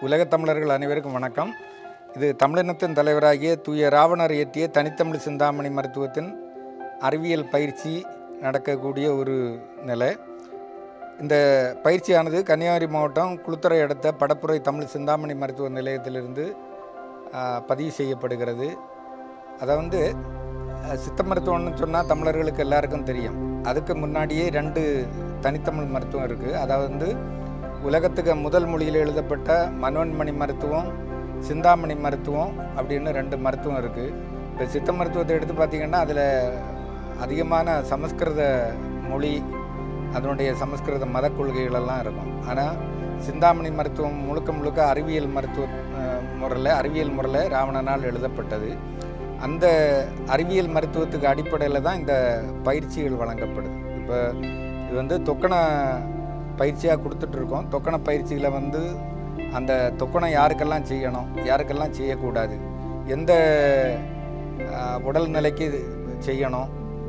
உலகத் தமிழர்கள் அனைவருக்கும் வணக்கம். இது தமிழினத்தின் தலைவராகிய தூய ராவணர் இயற்றிய தனித்தமிழ் சிந்தாமணி மருத்துவத்தின் அறிவியல் பயிற்சி நடக்கக்கூடிய ஒரு நிலை. இந்த பயிற்சியானது கன்னியாகுமரி மாவட்டம் குளுத்துறை அடுத்த படப்புரை தமிழ் சிந்தாமணி மருத்துவ நிலையத்திலிருந்து பதிவு செய்யப்படுகிறது. அதை வந்து சித்த மருத்துவம்னு சொன்னால் தமிழர்களுக்கு எல்லாருக்கும் தெரியும். அதுக்கு முன்னாடியே ரெண்டு தனித்தமிழ் மருத்துவம் இருக்குது அதாவது வந்து உலகத்துக்கு முதல் மொழியில் எழுதப்பட்ட மனோன்மணி மருத்துவம் சிந்தாமணி மருத்துவம் அப்படின்னு ரெண்டு மருத்துவம் இருக்குது இப்போ சித்த மருத்துவத்தை எடுத்து பார்த்திங்கன்னா அதில் அதிகமான சமஸ்கிருத மொழி அதனுடைய சமஸ்கிருத மத கொள்கைகளெல்லாம் இருக்கும். ஆனால் சிந்தாமணி மருத்துவம் முழுக்க முழுக்க அறிவியல் மருத்துவ முறையில் அறிவியல் முறையில் ராவணனால் எழுதப்பட்டது. அந்த அறிவியல் மருத்துவத்துக்கு அடிப்படையில் தான் இந்த பயிற்சிகள் வழங்கப்படுது. இப்போ இது வந்து தொக்கண பயிற்சியாக கொடுத்துட்ருக்கோம். தொக்கண பயிற்சியில் வந்து அந்த தொக்கணம் யாருக்கெல்லாம் செய்யணும் யாருக்கெல்லாம் செய்யக்கூடாது எந்த உடல் நிலைக்கு செய்யணும்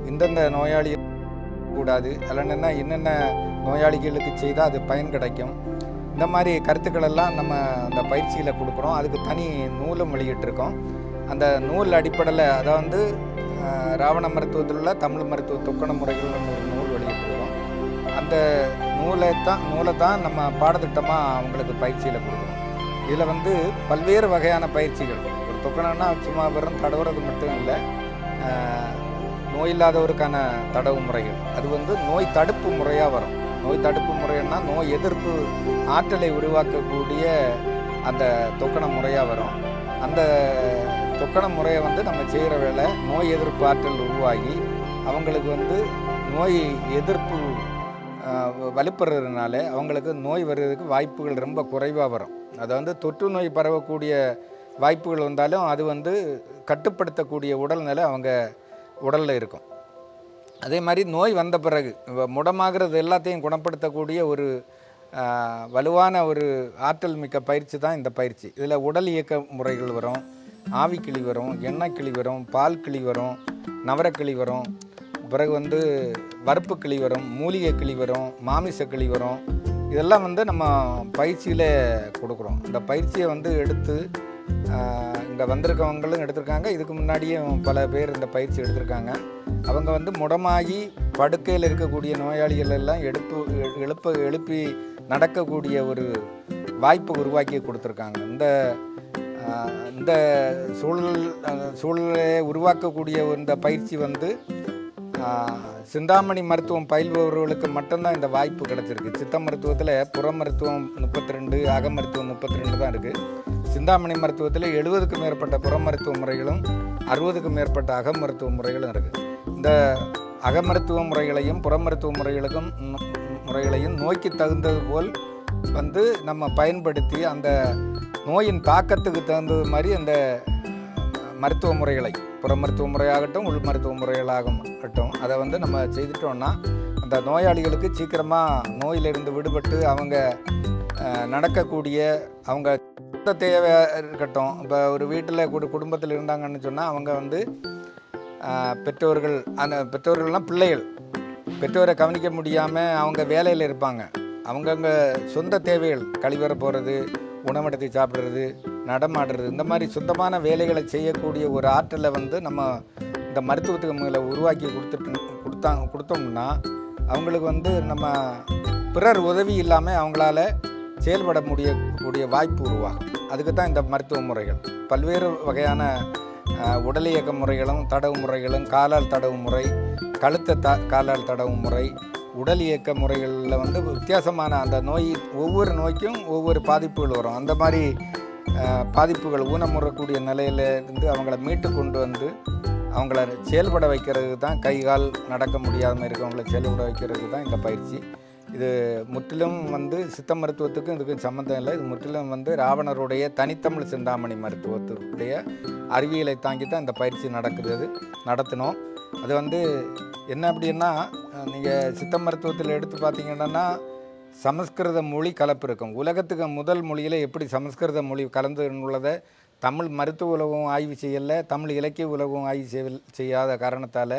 எந்தெந்த நோயாளி கூடாது இல்லைன்னா என்னென்ன நோயாளிகளுக்கு செய்தால் அது பயன் கிடைக்கும் இந்த மாதிரி கருத்துக்கள் எல்லாம் நம்ம அந்த பயிற்சியில் கொடுக்குறோம். அதுக்கு தனி நூலும் வெளியிட்டிருக்கோம். அந்த நூல் அடிப்படையில் அதை வந்து ராவண மருத்துவத்தில் உள்ள தமிழ் மருத்துவ தொக்கண முறைகள்னு ஒரு நூல் வெளியிட்டிருக்கோம். அந்த நூலை தான் நூலை தான் நம்ம பாடத்திட்டமாக அவங்களுக்கு பயிற்சியில் கொடுக்கணும். இதில் வந்து பல்வேறு வகையான பயிற்சிகள். ஒரு தொக்கணம்னா சும்மா வெறும் தடவுறது மட்டும் இல்லை. நோயில்லாதவருக்கான நோய் இல்லாதவருக்கான தடவு முறைகள். அது வந்து நோய் தடுப்பு முறையாக வரும். நோய் தடுப்பு முறைன்னா நோய் எதிர்ப்பு ஆற்றலை உருவாக்கக்கூடிய அந்த தொக்கண முறையாக வரும். அந்த தொக்கண முறையை வந்து நம்ம செய்கிற வேலை நோய் எதிர்ப்பு ஆற்றல் உருவாகி அவங்களுக்கு வந்து நோய் எதிர்ப்பு வலுப்படுறதுனால அவங்களுக்கு நோய் வர்றதுக்கு வாய்ப்புகள் ரொம்ப குறைவாக வரும். அது வந்து தொற்று நோய் பரவக்கூடிய வாய்ப்புகள் வந்தாலும் அது வந்து கட்டுப்படுத்தக்கூடிய உடல்நிலை அவங்க உடலில் இருக்கும். அதே மாதிரி நோய் வந்த பிறகு முடமாகிறது எல்லாத்தையும் குணப்படுத்தக்கூடிய ஒரு வலுவான ஒரு ஆற்றல் மிக்க பயிற்சி தான் இந்த பயிற்சி. இதில் உடல் இயக்க முறைகள் வரும் ஆவிக்கிளி வரும் எண்ணெய் கிளி வரும் பால் கிளி வரும் நவரக்கிளி வரும் பிறகு வந்து வறுப்பு கிளி வரும் மூலிகை கிளி வரும் மாமிச கிளி வரும் இதெல்லாம் வந்து நம்ம பயிற்சியில் கொடுக்குறோம். இந்த பயிற்சியை வந்து எடுத்து இங்கே வந்திருக்கவங்களும் எடுத்திருக்காங்க. இதுக்கு முன்னாடியும் பல பேர் இந்த பயிற்சி எடுத்திருக்காங்க. அவங்க வந்து முடமாகி படுக்கையில் இருக்கக்கூடிய நோயாளிகள் எல்லாம் எடுப்பு எழுப்ப எழுப்பி நடக்கக்கூடிய ஒரு வாய்ப்பு உருவாக்கி கொடுத்துருக்காங்க. இந்த இந்த சூழல் சூழலை உருவாக்கக்கூடிய இந்த பயிற்சி வந்து சிந்தாமணி மருத்துவம் பயில்பவர்களுக்கு மட்டும்தான் இந்த வாய்ப்பு கிடச்சிருக்கு. சித்த மருத்துவத்தில் புற மருத்துவம் முப்பத்தி ரெண்டு அக மருத்துவம் முப்பத்தி ரெண்டு தான் இருக்குது சிந்தாமணி மருத்துவத்தில் எழுபதுக்கும் மேற்பட்ட புற மருத்துவ முறைகளும் அறுபதுக்கும் மேற்பட்ட அக மருத்துவ முறைகளும் இருக்குது இந்த அக மருத்துவ முறைகளையும் புற மருத்துவ முறைகளுக்கும் முறைகளையும் நோய்க்கு தகுந்தது போல் வந்து நம்ம பயன்படுத்தி அந்த நோயின் தாக்கத்துக்கு தகுந்தது மாதிரி அந்த மருத்துவ முறைகளை புற மருத்துவ முறையாகட்டும் உள் மருத்துவ முறைகளாகட்டும் அதை வந்து நம்ம செய்துட்டோம்னா அந்த நோயாளிகளுக்கு சீக்கிரமாக நோயிலிருந்து விடுபட்டு அவங்க நடக்கக்கூடிய அவங்க சுத்த தேவை இருக்கட்டும் இப்போ ஒரு வீட்டில் குடு குடும்பத்தில் இருந்தாங்கன்னு சொன்னால் அவங்க வந்து பெற்றோர்கள் அந்த பெற்றோர்கள்லாம் பிள்ளைகள். பெற்றோரை கவனிக்க முடியாமல் அவங்க வேலையில் இருப்பாங்க. அவங்கவுங்க சொந்த தேவைகள் கழிவறை போகிறது உணவெடுத்து சாப்பிட்றது நடமாடுறது. இந்த மாதிரி சொந்தமான வேலைகளை செய்யக்கூடிய ஒரு ஆற்றலை வந்து நம்ம இந்த மருத்துவத்துக்கு மேலே உருவாக்கி கொடுத்துட்டு கொடுத்தாங்க கொடுத்தோம்னா அவங்களுக்கு வந்து நம்ம பிறர் உதவி இல்லாமல் அவங்களால செயல்பட முடியக்கூடிய வாய்ப்பு உருவாகும். அதுக்கு தான் இந்த மருத்துவ முறைகள். பல்வேறு வகையான உடல் இயக்க முறைகளும் தடவு முறைகளும் காலால் தடவு முறை கழுத்த த காலால் தடவு முறை உடல் இயக்க முறைகளில் வந்து வித்தியாசமான அந்த நோய் ஒவ்வொரு நோய்க்கும் ஒவ்வொரு பாதிப்புகள் வரும். அந்த மாதிரி பாதிப்புகள் ஊனமுறக்கூடிய நிலையில இருந்து அவங்கள மீட்டு கொண்டு வந்து அவங்கள செயல்பட வைக்கிறது தான் கை கால் நடக்க முடியாமல் இருக்கவங்கள செயல்பட வைக்கிறது தான் இந்த பயிற்சி. இது முற்றிலும் வந்து சித்த மருத்துவத்துக்கும் இதுக்கும் சம்மந்தம் இல்லை. இது முற்றிலும் வந்து ராவணருடைய தனித்தமிழ் சிந்தாமணி மருத்துவத்துடைய அறிவியலை தாங்கி தான் இந்த பயிற்சி நடக்கிறது நடத்தினோம். அது வந்து என்ன அப்படின்னா நீங்கள் சித்த மருத்துவத்தில் எடுத்து பார்த்தீங்கன்னா சமஸ்கிருத மொழி கலப்பு இருக்கும் உலகத்துக்கு முதல் மொழியில் எப்படி சமஸ்கிருத மொழி கலந்து உள்ளதை தமிழ் மருத்துவ உலகம் ஆய்வு செய்யலை தமிழ் இலக்கிய உலகம் ஆய்வு செய்ய செய்யாத காரணத்தால்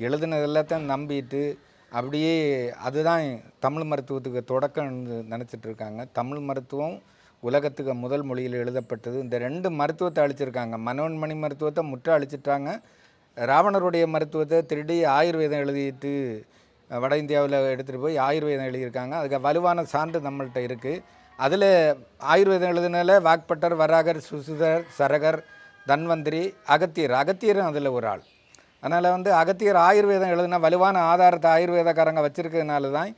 எழுதுனது எல்லாத்தையும் நம்பிட்டு அப்படியே அதுதான் தமிழ் மருத்துவத்துக்கு தொடக்கம் நினச்சிட்டு இருக்காங்க. தமிழ் மருத்துவம் உலகத்துக்கு முதல் மொழியில் எழுதப்பட்டது. இந்த ரெண்டு மருத்துவத்தை அழிச்சிருக்காங்க. மனோன்மணி மருத்துவத்தை முற்ற அழிச்சிட்டாங்க. ராவணருடைய மருத்துவத்தை திருடி ஆயுர்வேதம் எழுதிட்டு வட இந்தியாவில் எடுத்துகிட்டு போய் ஆயுர்வேதம் எழுதியிருக்காங்க. அதுக்கு வலுவான சான்று நம்மள்கிட்ட இருக்குது அதில் ஆயுர்வேதம் எழுதுனால வாக்பட்டர் வராகர் சுசுதர் சரகர் தன்வந்திரி அகத்தியர். அகத்தியரும் அதில் ஒரு ஆள். அதனால் வந்து அகத்தியர் ஆயுர்வேதம் எழுதுனா வலுவான ஆதாரத்தை ஆயுர்வேதக்காரங்க வச்சுருக்கிறதுனால தான்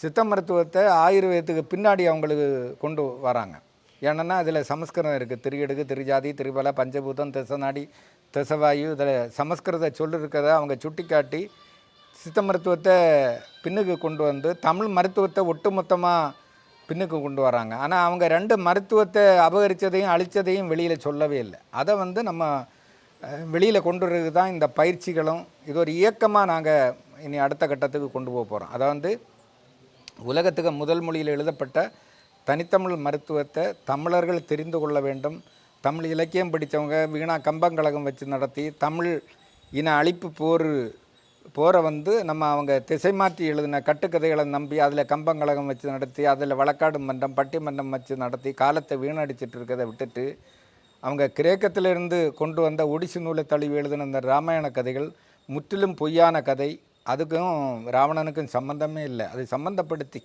சித்த மருத்துவத்தை ஆயுர்வேதத்துக்கு பின்னாடி அவங்களுக்கு கொண்டு வராங்க. ஏன்னா அதில் சமஸ்கிருதம் இருக்குது திரியடுக்கு திரிஜாதி திரிபல பஞ்சபூதம் திசநாடி திசவாயு இதில் சமஸ்கிருத சொல் இருக்கிறத அவங்க சுட்டிக்காட்டி சித்த மருத்துவத்தை பின்னுக்கு கொண்டு வந்து தமிழ் மருத்துவத்தை ஒட்டுமொத்தமாக பின்னுக்கு கொண்டு வராங்க. ஆனால் அவங்க ரெண்டு மருத்துவத்தை அபகரித்ததையும் அழித்ததையும் வெளியில் சொல்லவே இல்லை. அதை வந்து நம்ம வெளியில் கொண்டு வர்றது தான் இந்த பயிற்சிகளும் இது ஒரு இயக்கமாக நாங்கள் இனி அடுத்த கட்டத்துக்கு கொண்டு போக போகிறோம் அதை வந்து உலகத்துக்கு முதல் மொழியில் எழுதப்பட்ட தனித்தமிழ் மருத்துவத்தை தமிழர்கள் தெரிந்து கொள்ள வேண்டும். தமிழ் இலக்கியம் படித்தவங்க வீணா கம்பங்கழகம் வச்சு நடத்தி தமிழ் இன அழிப்பு போர் போரை வந்து நம்ம அவங்க திசை மாற்றி எழுதின கட்டுக்கதைகளை நம்பி அதில் கம்பங்கழகம் வச்சு நடத்தி அதில் வழக்காடு மன்றம் பட்டிமன்றம் வச்சு நடத்தி காலத்தை வீணடிச்சிட்டு இருக்கிறத விட்டுட்டு அவங்க கிரேக்கத்திலிருந்து கொண்டு வந்த ஒடிசி நூலை தழுவி எழுதின இந்த ராமாயண கதைகள் முற்றிலும் பொய்யான கதை. அதுக்கும் ராவணனுக்கும் சம்பந்தமே இல்லை. அதை சம்பந்தப்படுத்தி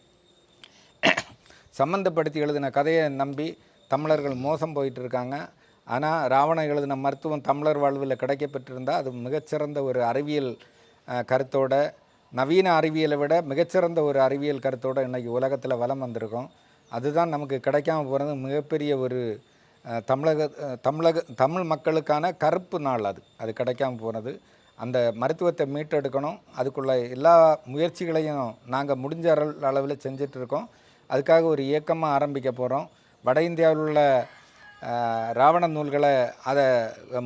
சம்மந்தப்படுத்தி எழுதின கதையை நம்பி தமிழர்கள் மோசம் போயிட்டு இருக்காங்க. ஆனால் ராவணன் எழுதின மருத்துவம் தமிழர் வாழ்வில் கிடைக்கப்பட்டிருந்தால் அது மிகச்சிறந்த ஒரு அறிவியல் கருத்தோட நவீன அறிவியலை விட மிகச்சிறந்த ஒரு அறிவியல் கருத்தோடு இன்றைக்கி உலகத்தில் வலம் வந்திருக்கோம். அதுதான் நமக்கு கிடைக்காம போகிறது மிகப்பெரிய ஒரு தமிழக தமிழக தமிழ் மக்களுக்கான கருப்பு நாள் அது. அது கிடைக்காம போனது. அந்த மருத்துவத்தை மீட்டெடுக்கணும். அதுக்குள்ள எல்லா முயற்சிகளையும் நாங்கள் முடிஞ்ச அளவில் செஞ்சுட்டு இருக்கோம் அதுக்காக ஒரு இயக்கமாக ஆரம்பிக்க போகிறோம் வட இந்தியாவில் உள்ள ராவண நூல்களை அதை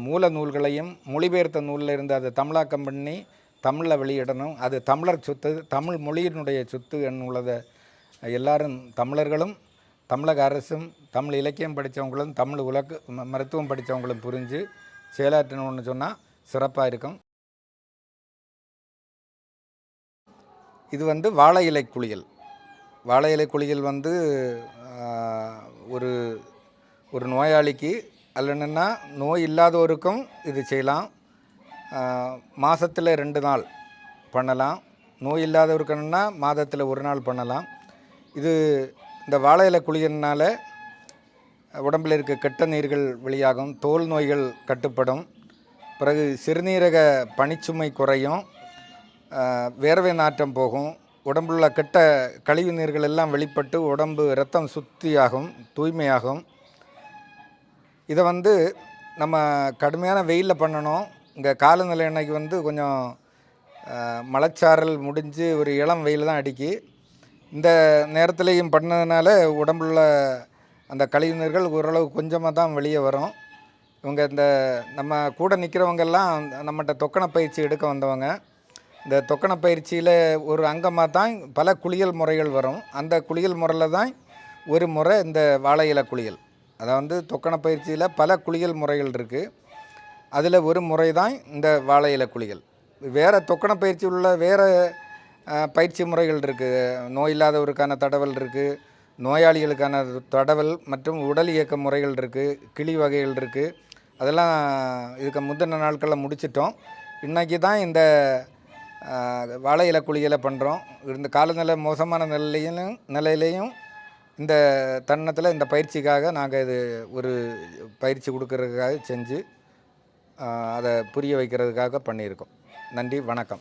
மூல நூல்களையும் மொழிபெயர்த்த நூலில் இருந்து அதை தமிழாக்கம் பண்ணி தமிழில் வெளியிடணும். அது தமிழர் சொத்து தமிழ் மொழியினுடைய சொத்து என்னுள்ளதை. எல்லாரும் தமிழர்களும் தமிழக அரசும் தமிழ் இலக்கியம் படித்தவங்களும் தமிழ் உலக மருத்துவம் படித்தவங்களும் புரிஞ்சு செயலாற்றணும்னு சொன்னால் சிறப்பாக இருக்கும். இது வந்து வாழை இலை குளியல். வாழை இலை குளியல் வந்து ஒரு ஒரு நோயாளிக்கு அல்லனா நோய் இல்லாதவருக்கும் இது செய்யலாம். மாதத்தில் ரெண்டு நாள் பண்ணலாம். நோய் இல்லாதவருக்குன்னா மாதத்தில் ஒரு நாள் பண்ணலாம். இது இந்த வாழை இலை குளியல்னால உடம்பில் இருக்க கெட்ட நீர்கள் வெளியாகும். தோல் நோய்கள் கட்டுப்படும். பிறகு சிறுநீரக பனிச்சுமை குறையும். வேர்வை நாற்றம் போகும். உடம்புல கெட்ட கழிவு நீர்கள் எல்லாம் வெளிப்பட்டு உடம்பு ரத்தம் சுத்தியாகும் தூய்மையாகும். இதை வந்து நம்ம கடுமையான வெயிலில் பண்ணணும். இங்கே காலநிலை அன்னைக்கு வந்து கொஞ்சம் மலைச்சாரல் முடிஞ்சு ஒரு இளம் வெயில் தான் அடிக்கி. இந்த நேரத்துலேயும் பண்ணதுனால உடம்புல அந்த கழிவுநீர்கள் ஓரளவு கொஞ்சமாக தான் வெளியே வரும். இவங்க இந்த நம்ம கூட நிற்கிறவங்கெல்லாம் நம்மகிட்ட தொக்கண பயிற்சி எடுக்க வந்தவங்க. இந்த தொக்கண பயிற்சியில் ஒரு அங்கமாக தான் பல குளியல் முறைகள் வரும். அந்த குளியல் முறையில் தான் ஒரு முறை இந்த வாழை இலை குளியல். அதாவது தொக்கண பயிற்சியில் பல குளியல் முறைகள் இருக்குது அதில் ஒரு முறை தான் இந்த வாழை இலை வேறு தொக்கண பயிற்சி உள்ள வேறு பயிற்சி முறைகள் இருக்குது நோய் இல்லாதவருக்கான தடவல் இருக்குது நோயாளிகளுக்கான தடவல் மற்றும் உடல் இயக்க முறைகள் இருக்குது கிளி வகைகள் இருக்குது அதெல்லாம் இதுக்கு முந்தின நாட்களில் முடிச்சிட்டோம். இன்றைக்கி தான் இந்த வாழை இலை பண்ணுறோம் இந்த காலநிலை மோசமான நிலையிலும் நிலையிலையும் இந்த தருணத்தில் இந்த பயிற்சிக்காக நாங்கள் இது ஒரு பயிற்சி கொடுக்கறதுக்காக செஞ்சு அதை புரிய வைக்கிறதுக்காக பண்ணியிருக்கோம். நன்றி வணக்கம்.